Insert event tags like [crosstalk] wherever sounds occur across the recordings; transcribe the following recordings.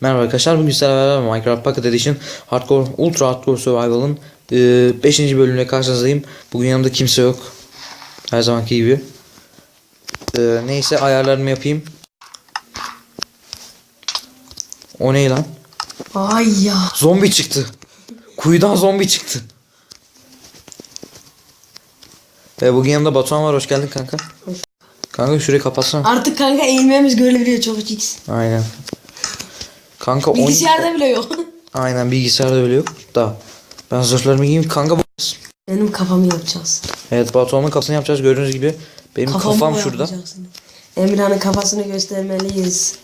Merhaba arkadaşlar bugün sizlerle Minecraft Pocket Edition Hardcore Ultra Hardcore Survival'ın 5. bölümüne karşınızdayım. Bugün yanımda kimse yok. Her zamanki gibi. E, neyse ayarlarımı yapayım. O ne lan? Ay ya. Zombi çıktı. Kuyudan zombi çıktı. E, bugün yanımda Batuhan var. Hoş geldin kanka. Kanka şurayı kapatsana. Artık kanka eğilmemiz görebiliyor çok x. Aynen. Kanka on- Bilgisayarda bile yok. Aynen bilgisayarda öyle yok da. Ben zırhlarımı giyeyim kanka. bu- Benim kafamı yapacağız. Evet Batuhan'ın kafasını yapacağız gördüğünüz gibi. Benim Kafamı kafam şurada. Emirhan'ın kafasını göstermeliyiz.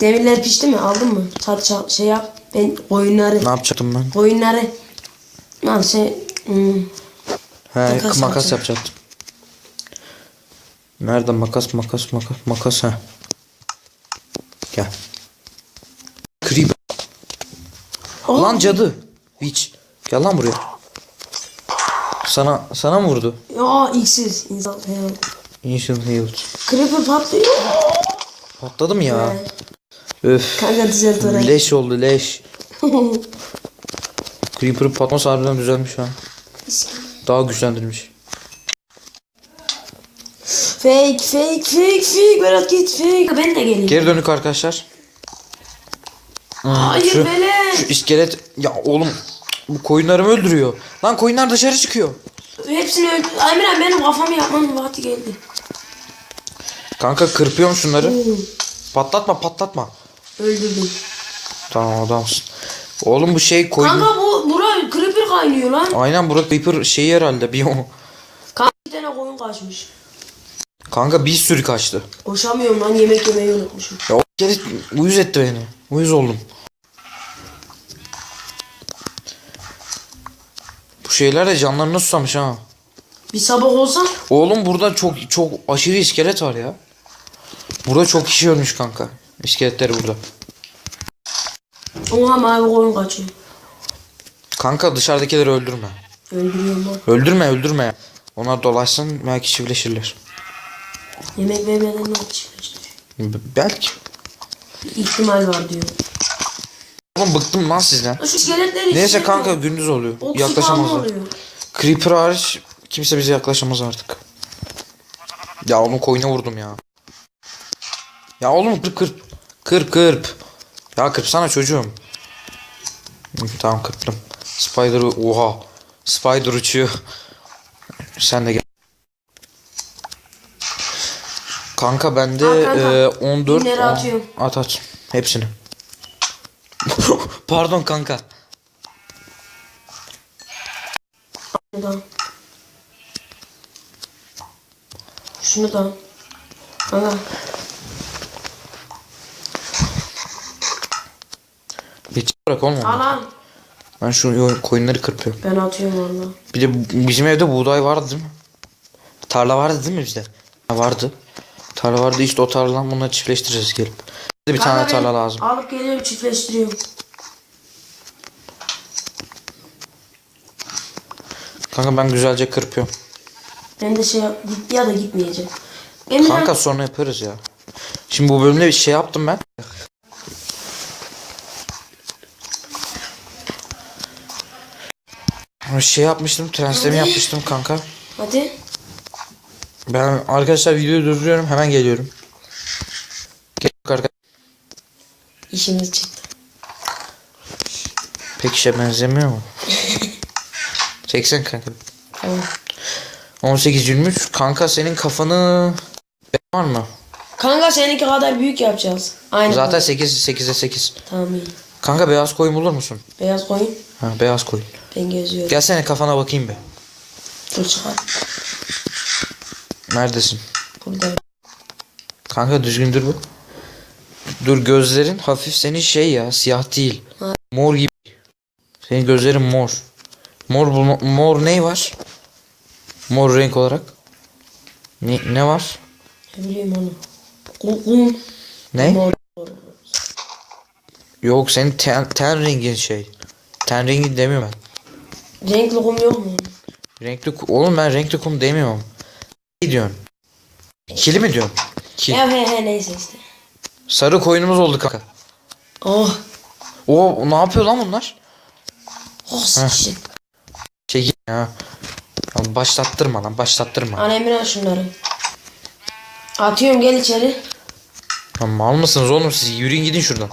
Demirler pişti mi? Aldın mı? Tat çal- şey yap. Ben koyunları Ne yapacaktım ben? koyunları Lan şey hmm, He Makas makas, yapacaktım. Nerede makas makas makas makas ha. Gel. Creeper. Oh. Lan cadı. Hiç. Gel lan buraya. Sana sana mı vurdu? Ya x'iz insan ya. Ancient Healed. Creeper patlıyor. Patladı mı ya? Evet. Öf. Kanka düzelt orayı. Leş oldu leş. [laughs] Creeper'ın patlaması harbiden düzelmiş ha. Daha güçlendirmiş. fake fake fake fake Berat git fake. Ben de geleyim. Geri dönük arkadaşlar. Hayır şu, bele. Şu iskelet ya oğlum bu koyunlarımı öldürüyor. Lan koyunlar dışarı çıkıyor. Hepsini öldü. Emirhan benim kafamı yapmam vakti geldi. Kanka kırpıyorum şunları. Oo, Patlatma patlatma. öldürdüm. Tamam adamsın. Oğlum bu şey koyun. Kanka bu bura creeper kaynıyor lan. Aynen burada creeper şeyi herhalde biyomu. Kanka bir tane koyun kaçmış. Kanka bir sürü kaçtı. Koşamıyorum lan yemek yemeyi unutmuşum. Ya o iskelet uyuz etti beni. Uyuz oldum. Şeyler de canlarını susamış ha. Bir sabah olsa Oğlum burada çok çok aşırı iskelet var ya. Burada çok kişi ölmüş kanka. İskeletleri burada. oha mavi koyun kaçıyor. Kanka dışarıdakileri öldürme. Öldürüyorum lan. Öldürme öldürme. Onlar dolaşsın belki çiftleşirler. Yemek vermeden ne. B- belki. İhtimal var diyor. Oğlum bıktım lan sizden. Şu iskeletleri Neyse kanka gündüz oluyor. Oksijen Yaklaşamazlar. oluyor. Creeper hariç kimse bize yaklaşamaz artık. Ya onu koyuna vurdum ya. Ya oğlum kırp kırp. Kırp kırp. Ya kırpsana çocuğum. Hı, Tamam kırptım. Spider oha. Spider uçuyor. Sen de gel. Kanka bende Al kanka. e, 14 Binleri on- atıyorum. At at. Hepsini. [laughs] Pardon kanka. Şunu da. Şunu da. Kanka. Hiç bırak olma. Al al. Ben şu koyunları kırpıyorum. Ben atıyorum valla. Bir de bizim evde buğday vardı değil mi? Tarla vardı değil mi bizde? Ha, vardı. Tarla vardı işte o tarladan bunları çiftleştireceğiz gelip. Bir tane tarla lazım. Alıp geliyorum çiftleştiriyorum. Kanka ben güzelce kırpıyorum. Ben de şey git ya da gitmeyeceğim. Emirhan Kanka sonra yaparız ya. Şimdi bu bölümde bir şey yaptım ben. Şey yapmıştım, transleme yapmıştım kanka. hadi. Ben arkadaşlar videoyu durduruyorum, hemen geliyorum. Gel arkadaşlar. İşimiz çıktı. Pek işe benzemiyor mu? [laughs] 80 kanka. Tamam. 18 23 kanka senin kafanı var mı? Kanka seninki kadar büyük yapacağız. Aynen. Zaten 8 8'e 8. Tamam iyi. Kanka beyaz koyun bulur musun? Beyaz koyun. Ha beyaz koyun. Ben geziyorum. Gelsene kafana bakayım be. Dur çıkar. Neredesin? Burada. Kanka düzgün dur bu. Dur gözlerin hafif senin şey ya siyah değil. Ha. Mor gibi. Senin gözlerin mor. Mor bu mor ne var? Mor renk olarak. Ne ne var? Ne bileyim onu. Kum. kum. Ne? Mor. Yok senin ten, ten rengin şey. Ten rengi demiyorum ben. Renkli kum yok mu? Renkli ku- oğlum ben renkli kum demiyorum. Ne diyorsun? Kili mi diyorsun? Kil. Ya he he neyse işte. Sarı koyunumuz oldu kanka. Oh. Oo ne yapıyor lan bunlar? Oh. Şey git ya. Başlattırma lan başlattırma. Al Emirhan şunları. Atıyorum gel içeri. Lan mal mısınız oğlum siz? Yürüyün gidin şuradan.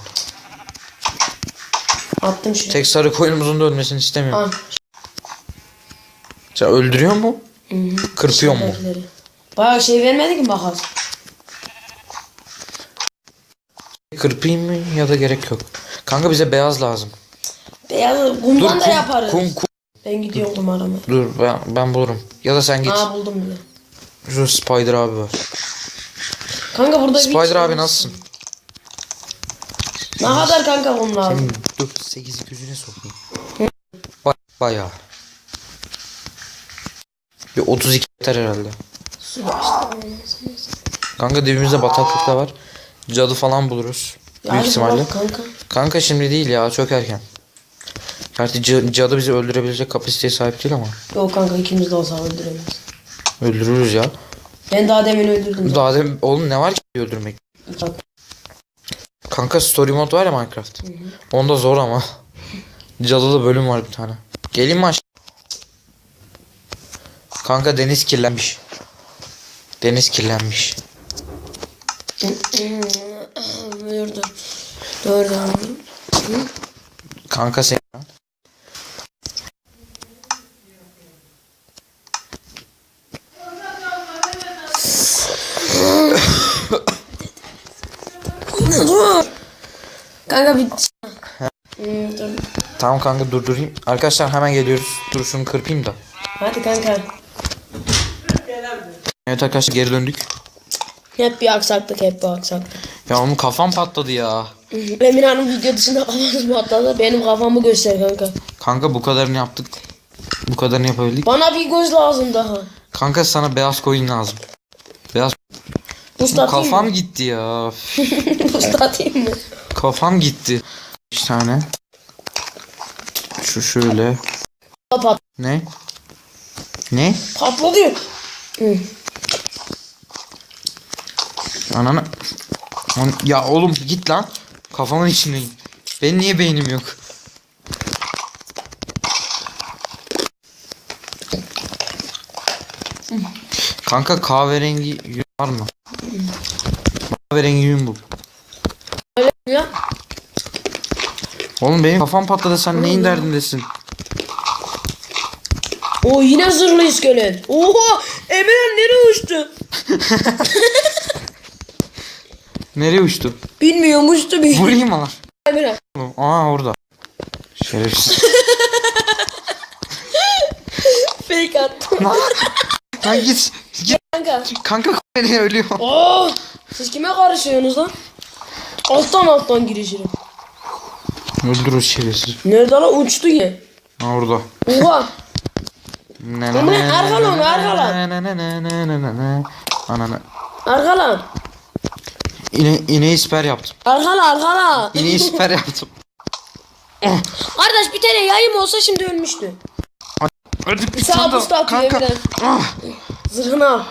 Attım şunu. Tek sarı koyunumuzun da ölmesini istemiyorum. Al. Sen öldürüyor mu? Hı hı. Kırpıyor mu? Bayağı şey vermedi ki bakalım. Kırpayım mı ya da gerek yok. Kanka bize beyaz lazım. Beyaz kumdan da kum, yaparız. kum, kum. Ben gidiyorum kum aramaya. Dur ben, ben bulurum. Ya da sen git. Aa buldum bile. Şu Spider abi var. Kanka burada bir Spider abi nasılsın? Ne kadar kanka lazım? Senin 4 8 gözüne sokayım. Ba bayağı. Bir 32 yeter herhalde. Kanka dibimizde bataklık da var. Cadı falan buluruz. Büyük Yani ihtimalle. Kanka. Kanka şimdi değil ya çok erken. Gerçi ca- cadı bizi öldürebilecek kapasiteye sahip değil ama. Yok kanka ikimiz de olsa öldüremeyiz. Öldürürüz ya. Ben daha demin öldürdüm. Daha dem oğlum ne var ki öldürmek? Bak, Kanka story mod var ya Minecraft. Onda zor ama. Cadılı bölüm var bir tane. Gelin mi aşağı? Kanka deniz kirlenmiş. Deniz kirlenmiş. Dur dur. Dur dur. Kanka sen. Kanka bir... Tamam kanka durdurayım. Arkadaşlar hemen geliyoruz. Dur şunu kırpayım da. Hadi kanka. Evet arkadaşlar geri döndük. Hep bir aksaklık hep bir aksaklık. Ya oğlum kafam patladı ya. Emin Hanım video dışında [laughs] kafamız patladı. Benim kafamı göster kanka. Kanka bu kadarını yaptık. Bu kadarını yapabildik. Bana bir göz lazım daha. Kanka sana beyaz koyun lazım. Beyaz atayım kafam mı? gitti ya. Boost atayım mı? Kafam gitti. Bir tane. Şu şöyle. Pat Ne? Ne? patladı. Hı. Ananı. Ya oğlum git lan. Kafamın içindeyim. Benim niye beynim yok? Kanka kahverengi yün var mı? Kahverengi yün bul. Ya. Oğlum benim kafam patladı sen neyin derdindesin? O yine zırhlı iskelet. Oha! Emirhan nereye uçtu? [laughs] Nereye uçtu? Bilmiyorum uçtu bir. Vurayım mı lan? Oğlum, Aa orada. Şerefsiz. Fake attım. lan git. Git. kanka. Kanka beni ölüyor. Oo! Siz kime karışıyorsunuz lan? Alttan alttan girişirim. Öldür o şerefsiz. Nerede lan uçtu yine? Ha orada. Oha! Ne Ama arkalan onu, arkalan. Ananı. Arkalan. İne, ineği siper yaptım. Arkalan arkalan. İneği [laughs] siper yaptım. Kardeş bir tane yayım olsa şimdi ölmüştü. Hadi bir Sağ tane daha. Kanka. Ah, Zırhını al.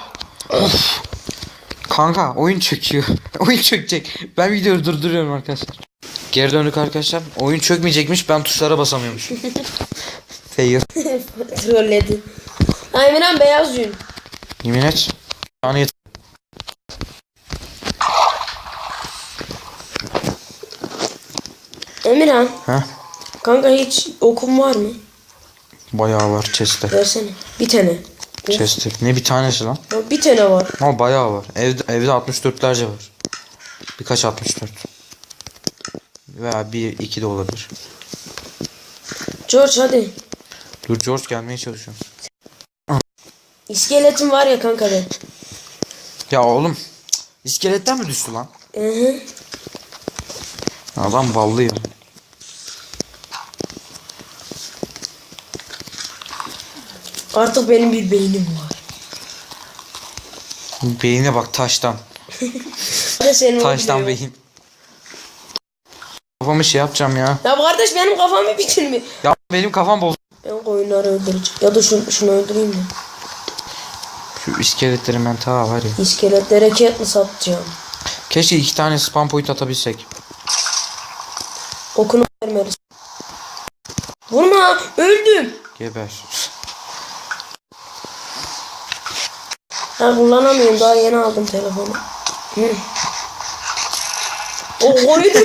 Kanka oyun çöküyor. [laughs] oyun çökecek. Ben videoyu durduruyorum arkadaşlar. Geri döndük arkadaşlar. Oyun çökmeyecekmiş. Ben tuşlara basamıyormuşum. [laughs] Fail. Trolledi. Emirhan beyaz yün. Yemin et. Yani Emirhan. Ha? Kanka hiç okum var mı? Bayağı var chest'te. Versene. Bir tane. Chest'te. Ne bir tanesi lan? Ya Bir tane var. Ama bayağı var. Evde, evde 64'lerce var. Birkaç 64. Veya bir iki de olabilir. George hadi. Dur George gelmeye çalışıyorum. İskeletim var ya kanka ben. Ya oğlum. İskeletten mi düştü lan? Hı hı. Adam ballı ya. Artık benim bir beynim var. Beyine bak taştan. [laughs] Hadi senin Taştan beyin. Kafamı şey yapacağım ya. Ya kardeş benim kafamı bitirme. Ya benim kafam bozuldu. Ben koyunları öldüreceğim. Ya da şunu, şunu öldüreyim mi? Şu iskeletleri ben ta var ya. İskeletlere cat mi satacağım? Keşke iki tane spam point atabilsek. Kokunu vermeriz. Vurma öldüm. Geber. Ha kullanamıyorum daha yeni aldım telefonu. O koydu.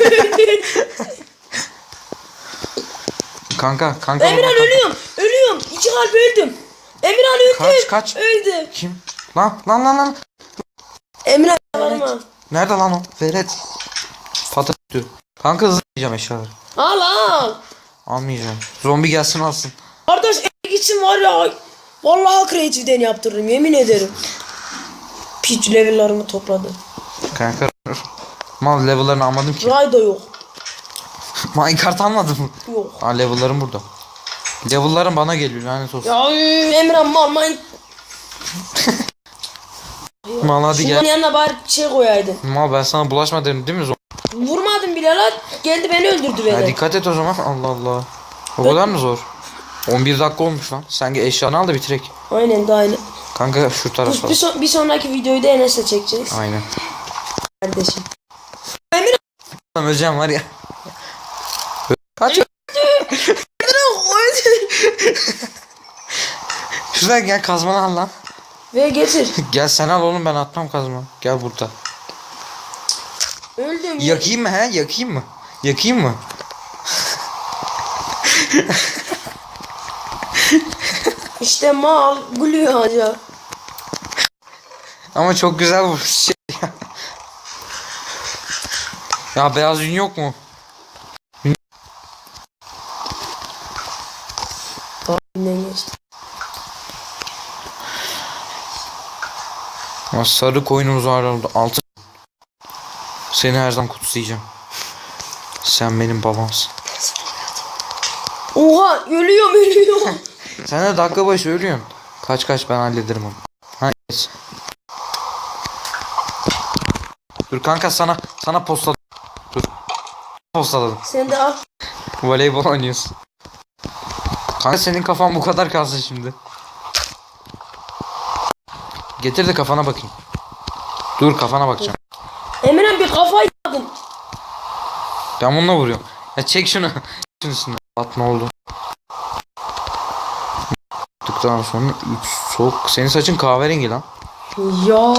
Kanka kanka. Emirhan kanka. ölüyorum. Ölüyorum. İki kalp öldüm. Emirhan öldü. Kaç, kaç? Öldü. Kim? Lan lan lan lan. Emirhan varma. Nerede lan o? Fatih düştü. Kanka hızlı yiyeceğim eşyaları. Al al. Almayacağım. Zombi gelsin alsın. Kardeş eve gitsin var ya. Vallahi kreatiften yaptırırım yemin ederim. Piç level'larımı topladı. Kanka. Mal level'larını almadım ki. Rayda yok. [laughs] Minecraft almadım mı? Yok. Aa level'larım burada. Level'larım bana geliyor lanet olsun. Ya üf, Emirhan mal mal. [laughs] Mal hadi Şunların gel. yanına bari şey koyaydın. Mal ben sana bulaşma dedim değil mi zombi? Vurmadım bile lan. Geldi beni öldürdü beni. Ya dikkat et o zaman. Allah Allah. O kadar mı zor? 11 dakika olmuş lan. Sen eşyanı al da bitirek. Aynen de aynen. Kanka şu tarafa. bir, son- bir sonraki videoyu da Enes'le çekeceğiz. Aynen. Kardeşim. Lan öleceğim var ya. Kaç. Şuradan gel kazmanı al lan. Ve getir. [laughs] Gel sen al oğlum ben atmam kazma. Gel burada. Öldüm. Yakayım mı he? Yakayım mı? Yakayım mı? [laughs] İşte mal gülüyor acaba. Ama çok güzel bu şey ya. Ya beyaz yün yok mu? Geçti. Ya sarı koyunumuz var orada. Altın. Seni her zaman kutsayacağım. Sen benim babamsın. Oha ölüyorum ölüyorum. Sen de dakika başı ölüyorsun. Kaç kaç ben hallederim onu. Ha. Dur kanka sana sana postaladım. Dur. Postaladım. Sen de al. Voleybol oynuyorsun. Kanka senin kafan bu kadar kalsın şimdi. Getir de kafana bakayım. Dur kafana bakacağım. Emirhan bir kafa yadın. Ben bununla vuruyorum. Ya çek şunu. [laughs] Şunun üstüne. At ne oldu? Tıktan sonra 3 soğuk. Senin saçın kahverengi lan. Ya.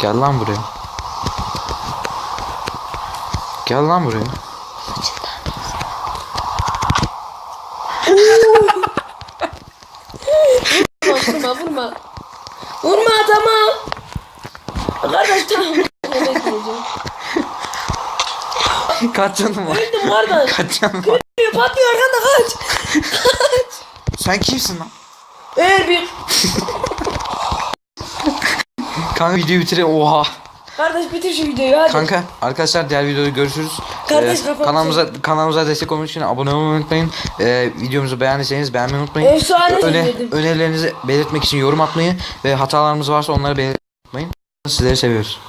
Gel lan buraya. Gel lan buraya. Vurma vurma vurma. Tamam. Kardeş tamam. Kaç canım var? Öldüm kardeş. Kaç canım var? Patlıyor arkanda kaç. Sen kimsin lan? Eğer bir. Kanka videoyu bitireyim. Oha. Kardeş bitir şu videoyu hadi. Kanka arkadaşlar diğer videoda görüşürüz. Kardeş, Ee, kapat. kanalımıza kanalımıza destek olmak için abone olmayı unutmayın. Ee, videomuzu beğendiyseniz beğenmeyi unutmayın. Efsane Öne, önerilerinizi belirtmek için yorum atmayı ve hatalarımız varsa onları belirtmeyi unutmayın. Sizleri seviyoruz.